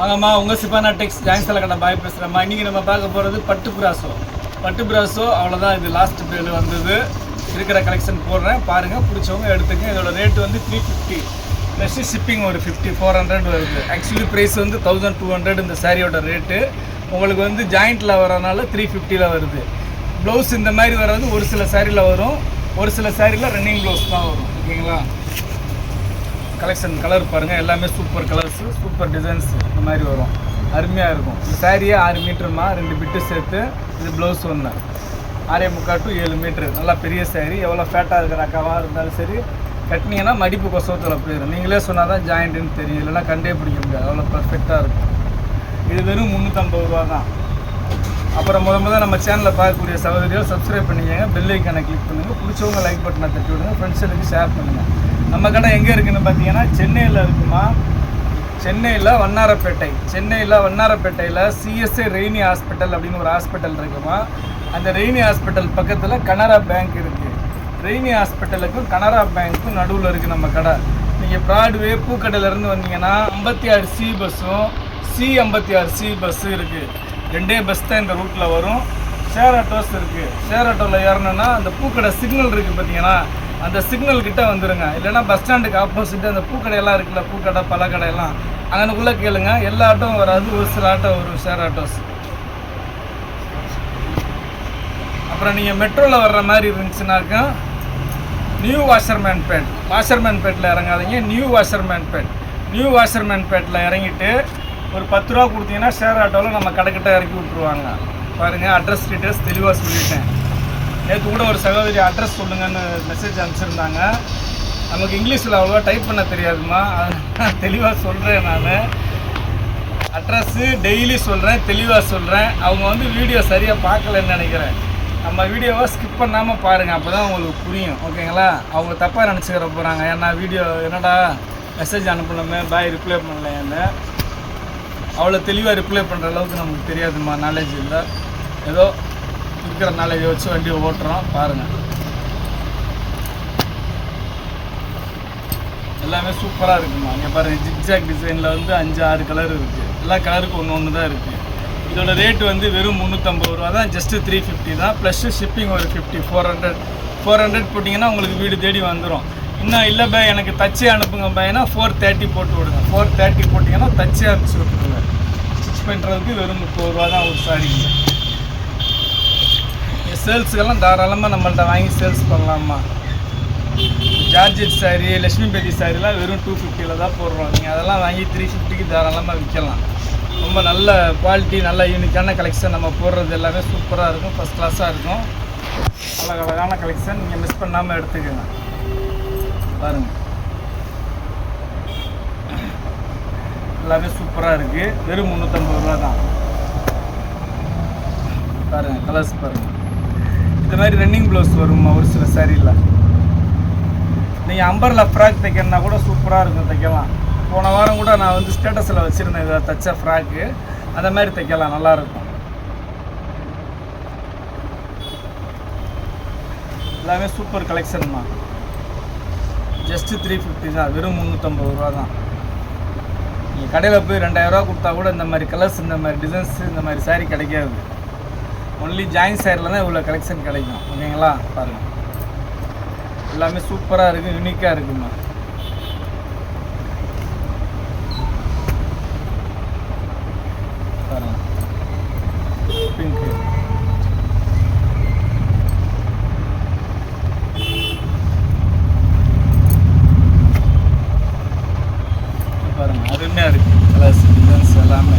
வாங்கம்மா உங்கள் சிபானா டெக்ஸ் ஜாயின்ஸ்ல கடை பாய் பேசுகிறேம்மா இன்றைக்கி நம்ம பார்க்க போகிறது பட்டு பிராசோ பட்டு பிராசோ அவ்வளோதான் இது லாஸ்ட் பேல் வந்தது. இருக்கிற கலெக்ஷன் போடுறேன். பாருங்கள் பிடிச்சவங்க எடுத்துங்க. இதோட ரேட் வந்து த்ரீ ஃபிஃப்டி ப்ளஸ் ஷிப்பிங் ஒரு ஃபிஃப்டி ஃபோர் ஹண்ட்ரட் வருது. ஆக்சுவலி ப்ரைஸ் வந்து தௌசண்ட் டூ ஹண்ட்ரட் இந்த சாரியோட ரேட்டு உங்களுக்கு வந்து ஜாயிண்ட்டில் வரனால த்ரீ ஃபிஃப்டியில் வருது. ப்ளவுஸ் இந்த மாதிரி வர்றது ஒரு சில சாரியில் வரும். ஒரு சில சாரியில் ரன்னிங் ப்ளவுஸ் தான் வரும். ஓகேங்களா? கலெக்ஷன் கலர் பாருங்கள் எல்லாமே சூப்பர் கலர்ஸு சூப்பர் டிசைன்ஸ் இந்த மாதிரி வரும். அருமையாக இருக்கும். இந்த சாரியே ஆறு மீட்டருமா ரெண்டு பிட்டு சேர்த்து இது ப்ளவுஸ் ஒன்று ஆறே முக்கால் டு ஏழு மீட்ரு நல்லா பெரிய சாரி எவ்வளோ ஃபேட்டாக இருக்கிற அக்காவாக இருந்தாலும் சரி கட்டினீங்கன்னா மடிப்பு கொசவத்தில் போயிடும் நீங்களே சொன்னால் தான் ஜாயிண்ட்டுன்னு தெரியும். இல்லைன்னா கண்டே பிடிக்க முடியாது. அவ்வளோ பர்ஃபெக்டாக இருக்கும். இது வெறும் முந்நூற்றம்பது ரூபா தான். அப்புறம் முத முதல் நம்ம சேனலில் பார்க்கக்கூடிய சகோதரிகள் சப்ஸ்கிரைப் பண்ணிக்கங்க. பெல் ஐக்கானை கிளிக் பண்ணுங்கள் பிடிச்சவங்க லைக் பட்டனை தட்டி விடுங்க. ஃப்ரெண்ட்ஸுக்கு ஷேர் பண்ணுங்கள் நம்ம கடை எங்கே இருக்குன்னு பார்த்தீங்கன்னா சென்னையில் இருக்குமா? சென்னையில் வண்ணாரப்பேட்டை. சென்னையில் வண்ணாரப்பேட்டையில் சிஎஸ்ஏ ரெய்னி ஹாஸ்பிட்டல் அப்படின்னு ஒரு ஹாஸ்பிட்டல் இருக்குமா? அந்த ரெய்னி ஹாஸ்பிட்டல் பக்கத்தில் கனரா பேங்க் இருக்குது ரெய்னி ஹாஸ்பிட்டலுக்கும் கனரா பேங்க்கும் நடுவில் இருக்குது நம்ம கடை. நீங்கள் ப்ராட்வே பூக்கடையிலேருந்து வந்தீங்கன்னா ஐம்பத்தி ஆறு சி பஸ்ஸும் சி ஐம்பத்தி ஆறு சி பஸ்ஸும் இருக்குது ரெண்டே பஸ் தான் இந்த ரூட்டில் வரும். ஷேர் ஆட்டோஸ் இருக்குது ஷேர் ஆட்டோவில் ஏறணுன்னா அந்த பூக்கடை சிக்னல் இருக்குது பார்த்தீங்கன்னா அந்த சிக்னல் கிட்ட வந்துருங்க. இல்லைன்னா பஸ் ஸ்டாண்டுக்கு ஆப்போசிட் அந்த பூக்கடையெல்லாம் இருக்குல்ல பூக்கடை பழக்கடையெல்லாம் அங்கனுக்குள்ளே கேளுங்க. எல்லா ஆட்டோவும் வராது. ஒரு சில ஆட்டோ வரும் ஷேர் ஆட்டோஸ். அப்புறம் நீங்கள் மெட்ரோவில் வர்ற மாதிரி இருந்துச்சுனாக்கா நியூ வாஷர்மேன் பேட் வாஷர்மேன் பேட்டில் இறங்காதீங்க. நியூ வாஷர்மேன் பேட் நியூ வாஷர்மேன் பேட்டில் இறங்கிட்டு ஒரு பத்து ரூபா கொடுத்தீங்கன்னா ஷேர் ஆட்டோவில் நம்ம கடைக்கிட்ட இறக்கி விட்ருவாங்க பாருங்கள் அட்ரஸ் டீட்டெயில்ஸ் தெளிவாக சொல்லிட்டேன். நேற்று கூட ஒரு சகோதரி அட்ரஸ் சொல்லுங்கன்னு மெசேஜ் அனுப்பிச்சிருந்தாங்க. நமக்கு இங்கிலீஷில் அவ்வளோவா டைப் பண்ண தெரியாதுமா அதனால தெளிவாக சொல்கிறேன் நான். அட்ரஸ்ஸு டெய்லி சொல்கிறேன் தெளிவாக சொல்கிறேன் அவங்க வந்து வீடியோ சரியாக பார்க்கலன்னு நினைக்கிறேன். நம்ம வீடியோவை ஸ்கிப் பண்ணாமல் பாருங்கள் அப்போ தான் உங்களுக்கு புரியும். ஓகேங்களா அவங்க தப்பாக நினச்சிக்கிற போகிறாங்க ஏன்னா வீடியோ என்னடா மெசேஜ் அனுப்பணுமே? பாய் ரிப்ளை பண்ணலைன்னு அவ்வளோ தெளிவாக ரிப்ளை பண்ணுற அளவுக்கு நமக்கு தெரியாதுமா நாலேஜ் இல்லை. ஏதோ இருக்கிற நாலேஜை வச்சு வண்டியை ஓட்டுறோம். பாருங்கள் எல்லாமே சூப்பராக இருக்குமா? இங்கே பாருங்கள் ஜிக்ஜாக் டிசைனில் வந்து அஞ்சு ஆறு கலர் இருக்குது எல்லா கலருக்கும் ஒன்று ஒன்று தான் இருக்குது இதோட ரேட் வந்து வெறும் முந்நூற்றம்பது ரூபா தான். ஜஸ்ட்டு த்ரீ ஃபிஃப்டி தான். ப்ளஸ் ஷிப்பிங் ஒரு fifty four hundred four hundred போட்டிங்கன்னா உங்களுக்கு வீடு தேடி வந்துடும் இன்னும் இல்லை பை எனக்கு தச்சே அனுப்புங்க பையனா ஃபோர் தேர்ட்டி போட்டு விடுங்க. ஃபோர் தேர்ட்டி போட்டிங்கன்னா தச்சே அனுப்பிச்சி விட்டுருங்க. ஸ்டிச் பண்ணுறதுக்கு வெறும் முப்பது ரூபா தான் ஒரு சாரிங்க சேல்ஸுக்கெல்லாம் தாராளமாக நம்மள்ட்ட வாங்கி சேல்ஸ் பண்ணலாமா ஜார்ஜெட் சாரி லக்ஷ்மி பேதி சாரிலாம் வெறும் டூ ஃபிஃப்டியில் தான் போடுறோம். நீங்கள் அதெல்லாம் வாங்கி த்ரீ ஃபிஃப்டிக்கு தாராளமாக விற்கலாம். ரொம்ப நல்ல குவாலிட்டி நல்ல யூனிக்கான கலெக்ஷன் நம்ம போடுறது எல்லாமே சூப்பராக இருக்கும் ஃபஸ்ட் கிளாஸாக இருக்கும். அழகழகான கலெக்ஷன் நீங்கள் மிஸ் பண்ணாமல் எடுத்துக்கோங்க. பாருங்கள் எல்லாமே சூப்பராக இருக்குது வெறும் முந்நூற்றம்பது ரூபா தான். பாருங்கள் கலர்ஸ் பாருங்கள் இந்த மாதிரி ரன்னிங் ப்ளவுஸ் வருமா ஒரு சில சரியில்லை நீங்கள் அம்பர்ல ஃப்ராக் தைக்கணுன்னா கூட சூப்பராக இருக்கும் தைக்கலாம். போன வாரம் கூட நான் வந்து ஸ்டேட்டஸில் வச்சுருந்தேன் இதை தைச்ச ஃப்ராக்கு அந்த மாதிரி தைக்கலாம் நல்லாயிருக்கும் எல்லாமே சூப்பர் கலெக்ஷன்மா ஜஸ்ட்டு த்ரீ ஃபிஃப்டி தான் வெறும் முந்நூற்றம்பது ரூபா தான். நீங்கள் கடையில் போய் ரெண்டாயிரரூவா கொடுத்தா கூட இந்த மாதிரி கலர்ஸ் இந்த மாதிரி டிசைன்ஸ் இந்த மாதிரி சாரீ கிடைக்காது. ஒன்லி ஜாயின் சைடில் தான் இவ்வளோ கலெக்ஷன் கிடைக்கும். ஓகேங்களா? பாருங்கள் எல்லாமே சூப்பராக இருக்குது யூனிக்காக இருக்குமா பாருங்க. பிங்க்கு அருமையாக இருக்குது கலர்ஸ் டிசைன்ஸ் எல்லாமே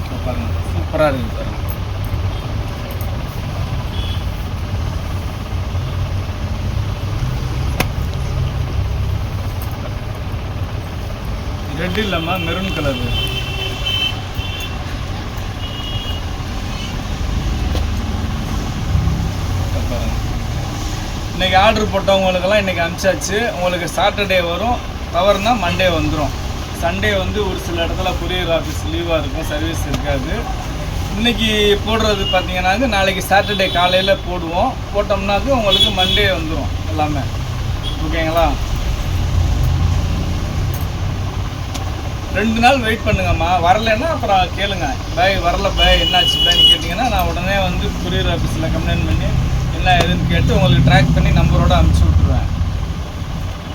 இப்ப பாருங்க சூப்பராக இருக்கு பாருங்க ரெட் இல்லைம்மா மெரூன் கலர் இன்னைக்கு ஆர்டர் போட்டவங்களுக்கெல்லாம் இன்னைக்கு அனுப்பிச்சாச்சு. உங்களுக்கு சாட்டர்டே வரும். தவறுனா மண்டே வந்துடும் சண்டே வந்து ஒரு சில இடத்துல கொரியர் ஆஃபீஸ் லீவாக இருக்கும். சர்வீஸ் இருக்காது. இன்னைக்கு போடுறது பார்த்தீங்கன்னா நாளைக்கு சாட்டர்டே காலையில் போடுவோம். போட்டோம்னாக்கு உங்களுக்கு மண்டே வந்துடும் எல்லாமே. ஓகேங்களா ரெண்டு நாள் வெயிட் பண்ணுங்கம்மா. வரலைன்னா அப்புறம் கேளுங்க. பை வரல பை என்னாச்சு பைன்னு கேட்டிங்கன்னா நான் உடனே வந்து குரியர் ஆஃபீஸில் கம்ப்ளைண்ட் பண்ணி என்ன ஏதுன்னு கேட்டு உங்களுக்கு ட்ராக் பண்ணி நம்பரோட அனுப்பிச்சி விட்ருவேன்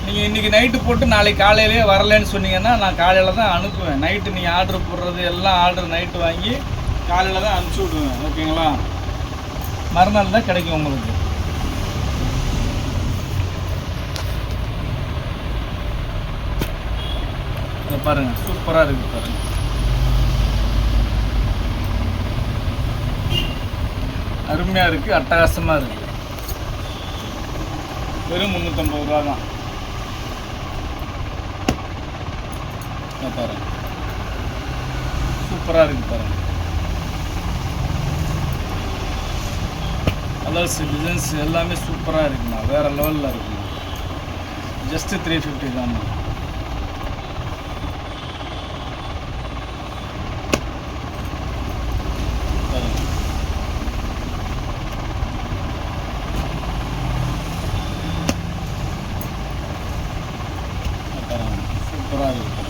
நீங்கள் இன்றைக்கி நைட்டு போட்டு நாளைக்கு காலையிலேயே வரலன்னு சொன்னீங்கன்னா நான் காலையில் தான் அனுப்புவேன். நைட்டு நீங்கள் ஆர்டர் போடுறது எல்லாம் ஆர்டர் நைட்டு வாங்கி காலையில் தான் அனுப்பிச்சி விடுவேன் ஓகேங்களா மறுநாள் தான் கிடைக்கும் உங்களுக்கு. பாருங்கள் பாருங்க. சூப்பராக இருக்கு பாருங்க. அருமையாக இருக்குது அட்டகாசமாக இருக்குது வெறும் முந்நூற்றம்பது ரூபா தான். பாருங்க. சூப்பராக இருக்குது பாருங்க. கலர்ஸ் டிசைன்ஸ் எல்லாமே சூப்பராக இருக்குண்ணா வேறு லெவலில் இருக்குண்ணா ஜஸ்ட்டு த்ரீ ஃபிஃப்டி தான்ண்ணா பாருங்க. பாருங்க. சூப்பரா இருக்கு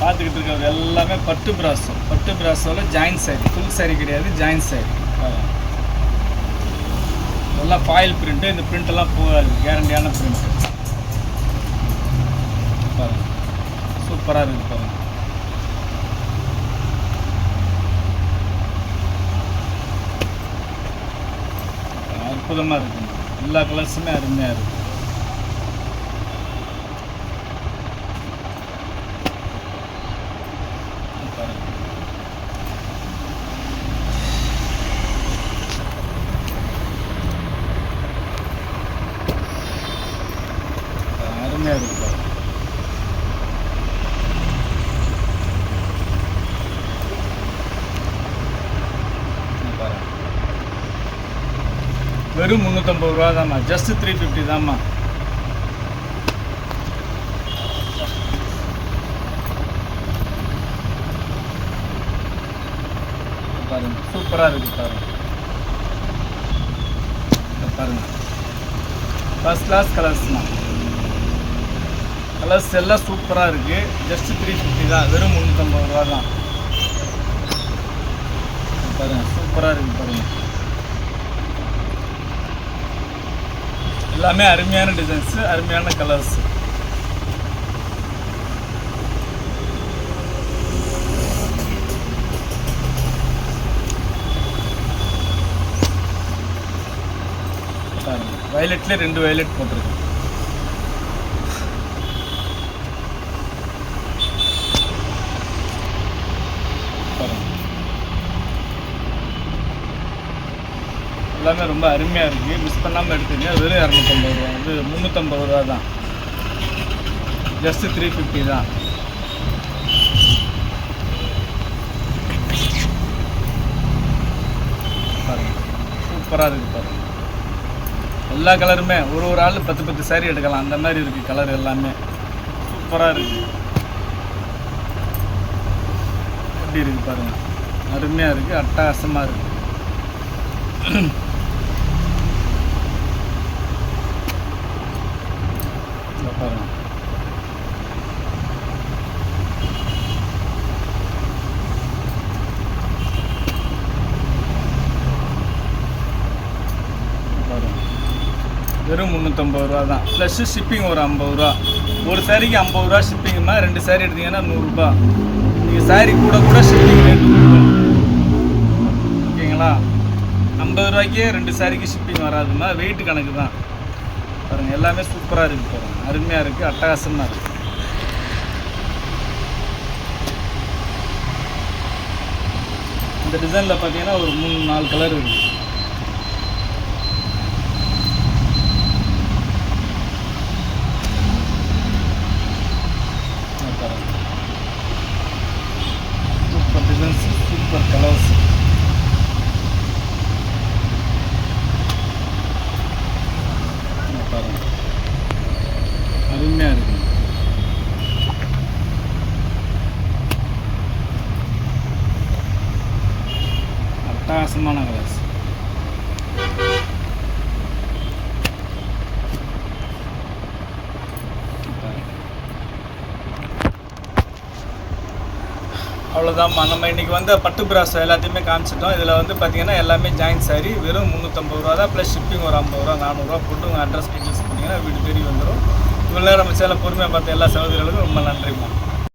பார்த்துக்கிட்டு இருக்கிறது எல்லாமே பட்டு பிராசோ பட்டு பிராசோவில் ஜாயின் சாரி ஃபுல் சாரி கிடையாது ஜாயின் சாரி எல்லாம் ஃபாயில் பிரிண்ட்டு இந்த print எல்லாம் போகாது. கேரண்டியான பிரிண்ட் பாருங்க. சூப்பராக இருக்குது பாருங்க. அற்புதமாக இருக்குங்க எல்லா கலர்ஸுமே அருமையாக இருக்குது பாருங்க. அருமையாக இருக்கு பாருங்க. இங்க பாருங்க வெறும் முந்நூற்றம்பது ரூபா தாம்மா ஜஸ்ட் த்ரீ ஃபிஃப்டி தாம்மா பாருங்க. சூப்பராக இருக்குது பாருங்க. பாருங்க. ஃபஸ்ட் கிளாஸ் கலர்ஸ்மா கலர்ஸ் எல்லாம் சூப்பராக இருக்குது ஜஸ்ட் த்ரீ ஃபிஃப்டி தான். வெறும் முந்நூற்றம்பது ரூபா தான் பாருங்கள் பாருங்க சூப்பராக இருக்குது பாருங்க. எல்லாமே அருமையான டிசைன்ஸ் அருமையான கலர்ஸ் வயலட்ல ரெண்டு வயலட் போட்டிருக்கு பாருங்க. எல்லாமே ரொம்ப அருமையாக இருக்குது மிஸ் பண்ணாமல் எடுத்துங்க வெறும் இரநூத்தம்பது ரூபா. வந்து முந்நூற்றம்பது ரூபா தான். ஜஸ்ட்டு த்ரீ ஃபிஃப்டி தான். பாருங்கள் சூப்பராக இருக்குது பாருங்கள் எல்லா கலருமே ஒரு ஒரு ஆள் பத்து பத்து saree எடுக்கலாம். அந்த மாதிரி இருக்குது கலர் எல்லாமே. சூப்பராக இருக்குது எப்படி இருக்குது பாருங்கள் அருமையாக இருக்குது அட்டகாசமாக இருக்குது இங்க பாருங்க இங்க பாருங்க. வெறும் முந்நூற்றம்பது ரூபா தான். ப்ளஸ்ஸு ஷிப்பிங் ஒரு ஐம்பது ரூபா. ஒரு சாரிக்கு ஐம்பது ரூபா ஷிப்பிங்னா ரெண்டு சாரி எடுத்தீங்கன்னா நூறுரூபா நீங்கள் சாரி கூட கூட ஷிப்பிங் ரேட் ஓகேங்களா ஐம்பது ரூபாய்க்கே ரெண்டு சாரிக்கு ஷிப்பிங் வராதுமா வெயிட் கணக்கு தான். பாருங்கள் எல்லாமே சூப்பராக இருக்குது பாருங்கள் அருமையாக இருக்குது அட்டகாசமாக இருக்குது இந்த டிசைனில் பார்த்தீங்கன்னா ஒரு மூணு நாலு கலர் இருக்குது இங்க பாருங்க. சூப்பர் டிசைன்ஸ் சூப்பர் கலர்ஸ் பாருங்க அருமையாக இருக்கு அட்டகாசமான கலர்ஸ் அவ்வளோதாம்மா நம்ம இன்னைக்கு வந்து பட்டு பிராஸ் எல்லாத்தையுமே காமிச்சிட்டோம். இதில் வந்து பார்த்தீங்கன்னா எல்லாமே ஜாயின் சாரி வெறும் முந்நூற்றம்பது ரூபா தான் ப்ளஸ் ஷிப்பிங் ஒரு ஐம்பது ரூபா நானூறுரூவா போட்டு உங்கள் அட்ரஸ் டீட்டெயில்ஸ் பண்ணிங்கன்னா வீடு தேடி வந்துடும் இவ்வளோ நேரம் நம்ம சேலம் பொறுமையாக பார்த்த எல்லா சகோதரிகளுக்கும் ரொம்ப நன்றிம்மா.